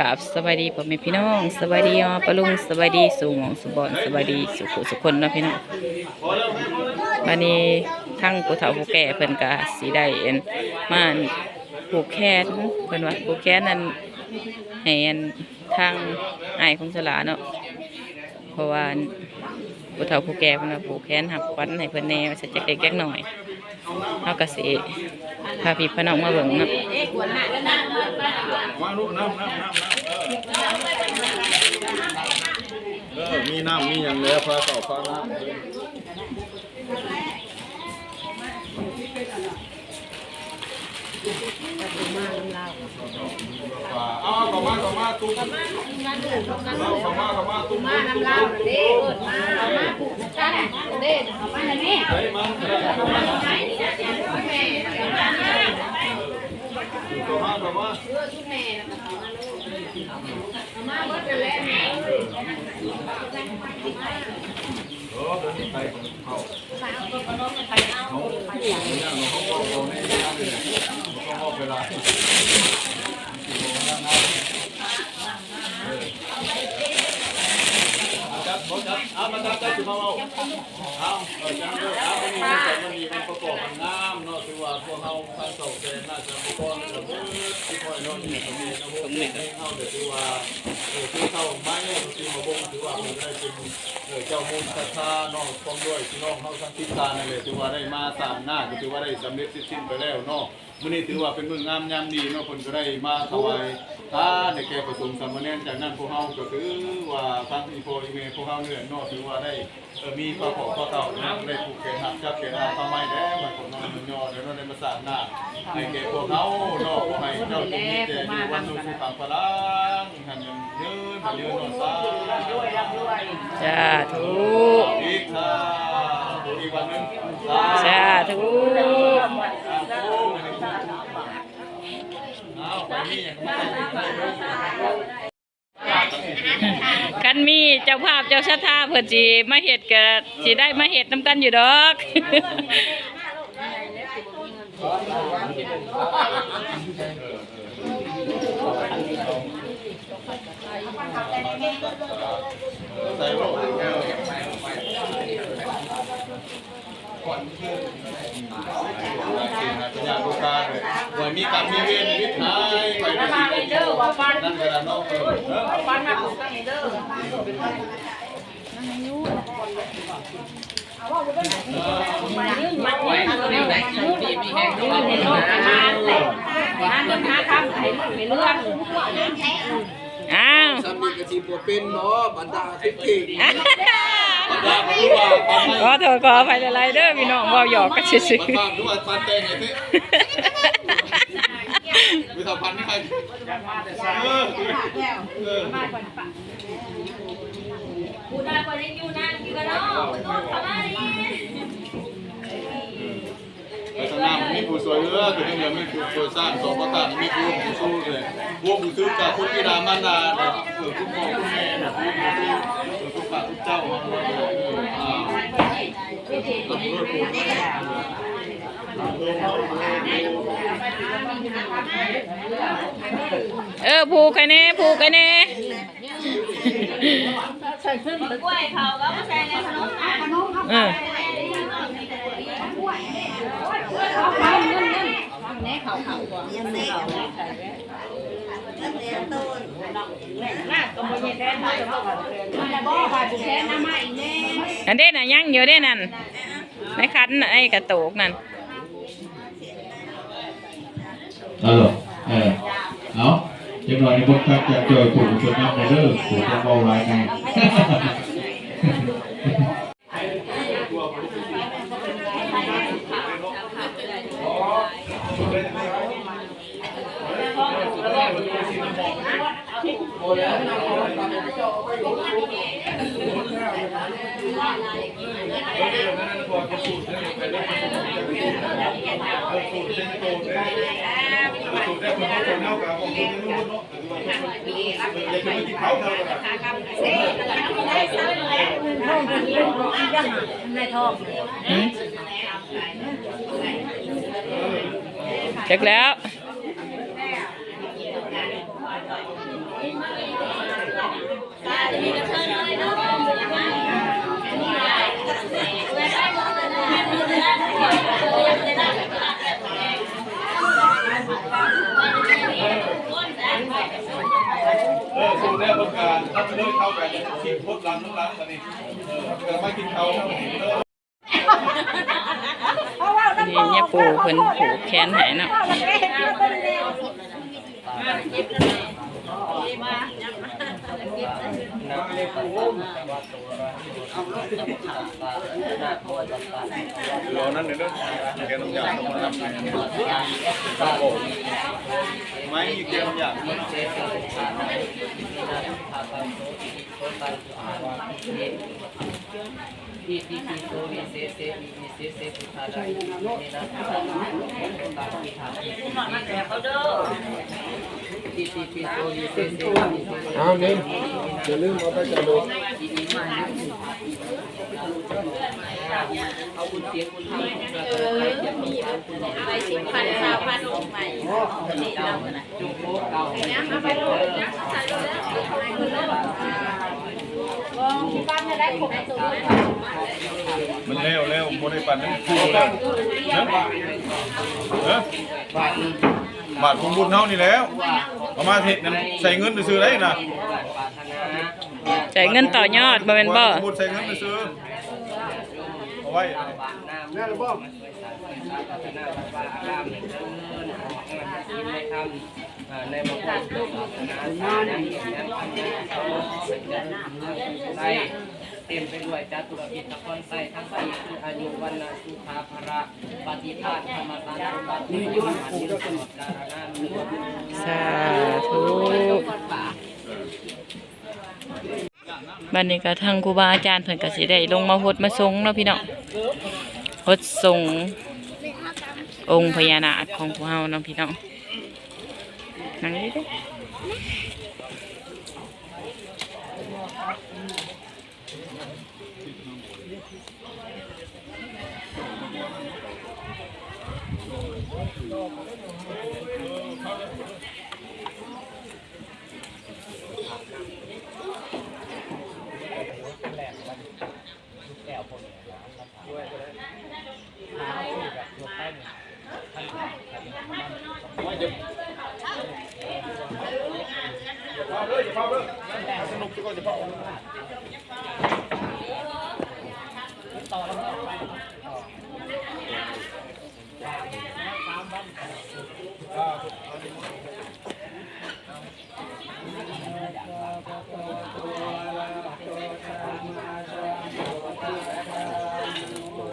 กับสวัสดีพ่อแม่พี่น้องสวัสดีอ๋อปลุงสวัสดีสู่หมองสุบอนสวัสดีสุขสุคนเนาะพี่น้องวันนี้ทั้งผู้เฒ่าผู้แก่เพิ่นก็สิได้เอ็นมานผูกแขนเพิ่นว่าผูกแขนนั้นให้อันทางอ้ของสลาเนาะเพราะว่าผู้เฒ่าผู้แก่เพิ่นว่าผูกแขนหักควันให้เพิ่นแน่สักจักเล็กจักหน่อยเฮาก็สิพาพี่พี่น้องมาเบิ่งเนาะ มาลูกน้ำน้ำน้ำน้ำเออมีน้ำมีอย่างเหลือพาเก่าพาน้ำเอาเข้ามาเข้ามาตุ้มเข้ามาเข้ามาเข้ามาตุ้มมาน้ำลาวเด้เอิดมามาผูกจ้าเด้เอามาเลยนี่เฮ้ยมาเข้ามาเข้ามาเข้า มาเออชุดแม่เอามาเบิดไปแล้วแม่เออเดินไปเข้าเขาเนี่ยเราเขาบอกเอาในน้ำเลยเขาบอกเวลาจั บหมดจับเอามาจับจับสิมาเอาเอาเออจับเลยเอามันมีมันแต่มันมีมันประกอบมันงามเนาะถือว่าพวกเฮาทางเสาแกนน่าจะประกอบระเบิดที่คอยนาะนี่ก็มีนะพวกนี้เฮาเดี๋ยวถือว่าเออคือเข้าไม้เนี่ยที่มาบ่งถือว่ามันได้เป็นเออเจ้ามูลศรัทธาเนาะพร้อมด้วยพี่น้องเฮาทั้งทิศทางนั่นแหละถือว่าได้มาตามหน้าก็ถือว่าได้สำเร็จสิ้นไปแล้วเนาะมื้อนี้ถือว่าเป็นมืองามยามดีเนาะเพิ่นก็ได้มาถวายทาในแก่ประสงค์สามเณรจากนั้นพวกเฮาก็ถือว่าทางอีโพอีเมพวกเฮาเนี่ยเนาะถือว่าได้เออมีข้าวขอข้าวเต่านะได้ผูกแขนหักจับแขนหักทำไมแด้มาของนองมันยอเดี๋ยวเราได้มาสางหน้าให้แก่พวกเฮาเนาะพวกให้เจ้าจงมีแต่อยู่วันนู้นสุขังพลังหันยังยืนหันยืนนอนซ่าจ้าธุอีกค่ะอีกวันนึงจ้าธุเอาไปนี่อย่างนี้ กันมีเจ้าภาพเจ้าชะทาเพิ่นสิมาเฮ็ดก็สิได้มาเฮ็ดนํกันอยู่ดอกวันมีกรรมมีเวรวิถีไป ได้สิ่งเดียวนั่นก็แล้วเนาะเออปันมาผูกกันเด้อมันไว้ตัวนี้ไหนดีมีแหงด้วยมาเลยมาเงินหาคำไอ้ไม่เรื่องอ้าวสามีกะสิบ่เป็นเนาะบรรดาทุกเก่งปัญญาไม่รู้ว่าปัญขอโทษขออภัยหลายๆเด้อพี่น้องเว้าหยอกกันซื่อปัญญารู้ว่าปันแตงไงพี่ วิสาพันธ์นี่ใครเออเออกูได้คนนี้อยู่นั่นอยู่กันเนาะต้องทำอะไรไปทางหน้ามมีผู้สวยเรือคือที่เหลือมีผู้สวยสร้างสองประการมีผู้ผู้สู้เลยพวกผู้ซื้อจากคุณกิดามันดาเออคุณพ่อคุณแม่นะคุณผู้ซื้อทุกฝ่ายทุกเจ้ามาเลยอ่าๆ เออผูกไอ้แน่ผูกไอ้แน่กล้วยเขาก็ไม่ใช่ในขนมขนมเออบ่บาดแผลน้ำไม้แน่อันเด้น่ะยังอยู่เด้นั่นในคันไอ้กระโตกนั่น เออเออเอาเดี๋ยวหน่อยในพวกทักจะเจอผู้ชนน้ำในเด้อผู้จะเบาหลายไง ในท้องเช็คแล้วามน้ำล้างตอนนี้เออเออไม่กินเขานี่เนี่ยปูเพิ่นผูกแขนให้เนาะ รอนั่นเดี๋ยวเด้อแกน้ำยาต้องมารับไปไม่แกน้ำยาทีทีทีโซวิเซเซวิเซเซพุทธาได้นี่นะตาพิธาทีทีทีโซวิเซเซวิเซเซ เอาเน้นอย่าลืมเอาไปจับโลกเอาคุณเสียคุณทำของเราไปจ็บมีการคุณอะไรสิพันสาวพันองใหม่เก่าจุกโป๊เก่าเอาไปโลดนะใส่โลดแล้วบ้านไม่ได้ผมตัวมันเร็วเร็วโมได้ปันนั่นคู่แล้วเนอะเนอะบาทของบุญเท่านี่แล้ว เอามาเทศนั้นใส่เงินไปซื้อได้นะจ่ายเงินต่อยอดบ่แม่นบ่สมมุติใส่เงินไปซื้อเอาไว้นั่นบ่พัฒนาวัดว่าอารามในเชิญในในธรรมในมงคลศาสนาสารนั้นเห็นนั้นทำให้เขาเป็น เต็มไปด้วยจตุรพิธพรใส่ทั้งสี่คืออายุวันนะสุขาภระปฏิภาณธรรมตานปฏิยุทธ์อายุตลอดกาลนานสาธุบัดนี้ก็ทางครูบาอาจารย์เพิ่นก็สิได้ลงมาฮดมาทรงเนาะพี่น้องฮดทรงองค์พญานาคของพวกเฮาเนาะพี่น้องนั่งนี่ด้ อ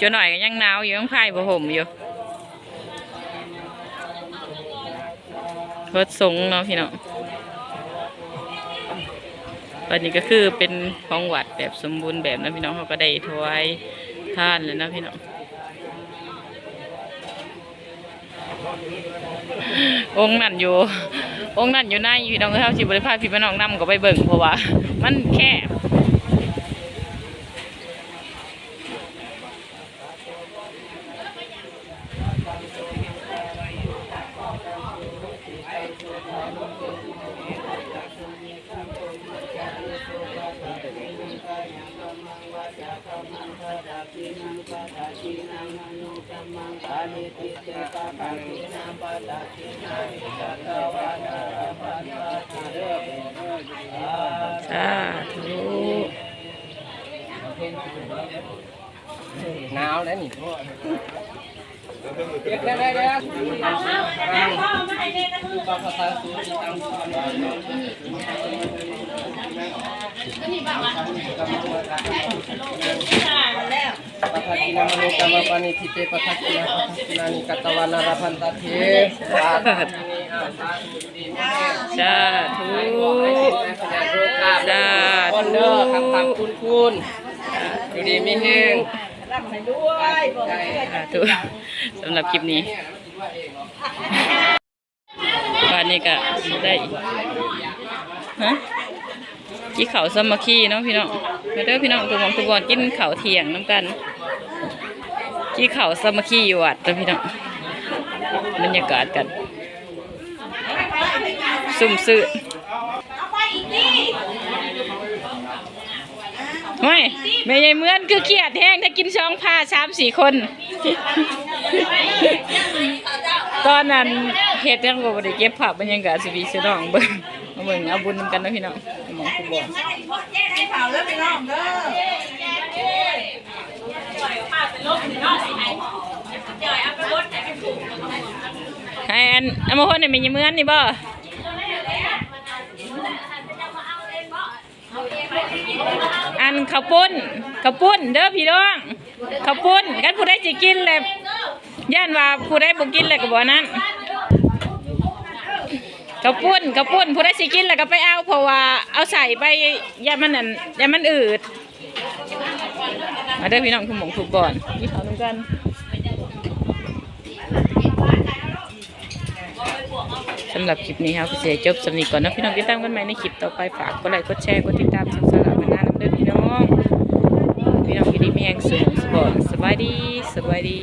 จนหน่อยก็ยังหนาวอยู่ยังไผ่บ่ วันนี้ก็คือเป็นของวัดแบบสมบูรณ์แบบนะพี่น้องเขาก็ได้ถวายท่านเลยนะพี่น้ององค์นั่นอยู่ องค์นั่นอยู่ในพี่น้องเขาสิบริพาพี่พี่น้องนำก็ไปเบิ่งเพราะว่า มันแคบ สาหนาวแล้วนี่เด็กได้ได้ได้ดูปลาภาษาสูงตังปัทกินามโนกรรมปานิทิเตปัทกินาปัทกินานิกัตวานา ราพันตเทสาธุสาธุสาธุคนเด้อคำคำคุณคุณอยู่ดีมีแห้งสาธุสำหรับคลิปนี้วันนี้ก็ได้ฮะกินเข้าสมัคคีเนาะพี่น้องมาเด้อพี่น้องทุกคนทุกคนกินเข้าเทียงน้ำกัน กินข้าสมัคีอยู่วัดเด้อพี่น้องบรรยากาศกัน ซุ่มซื่อไม่แม่ยายเมือนคือเครียดแห้งถ้ากินช่องผ้าสามสี่คน ตอนนั้นเฮ็ดยังบ่ได้เก็บภาพบรรยากาศสิวีสิน้องเบิ่งมาเบิ่งเอาบุญนำกันเนาะพี่น้องหมองคุบอก ข่าวแล้วพี่น้องเด้อันเอามาคนนี่มีเหมือนนี่บ่อันข้าวปุ้นข้าวปุ้นเด้อพี่น้องข้าวปุ้นกันผู้ใดสิกินเลยย่านว่าผู้ใดบ่กินเลยก็บ่นั้นข้าวปุ้นข้าวปุ้นผู้ใดสิกินแล้วก็ไปเอาเพราะว่าเอาใส่ไปย่ามันนั่นย่ามันอืด เด้อพี่น้องคุณหมงถูกก่อนนี่เขาเหมือนกันสำหรับคลิปนี้ครับก็จะจบสำนีก่อนเนาะพี่น้องติดตามกันใหม่ในคลิปต่อไปฝากกดไลค์กดแชร์กดติดตามช่องสลับกันหน้าน้ำเด้อพี่น้องพี่น้องยินดีมีแห่งสูงสบายสบายดีสบายดี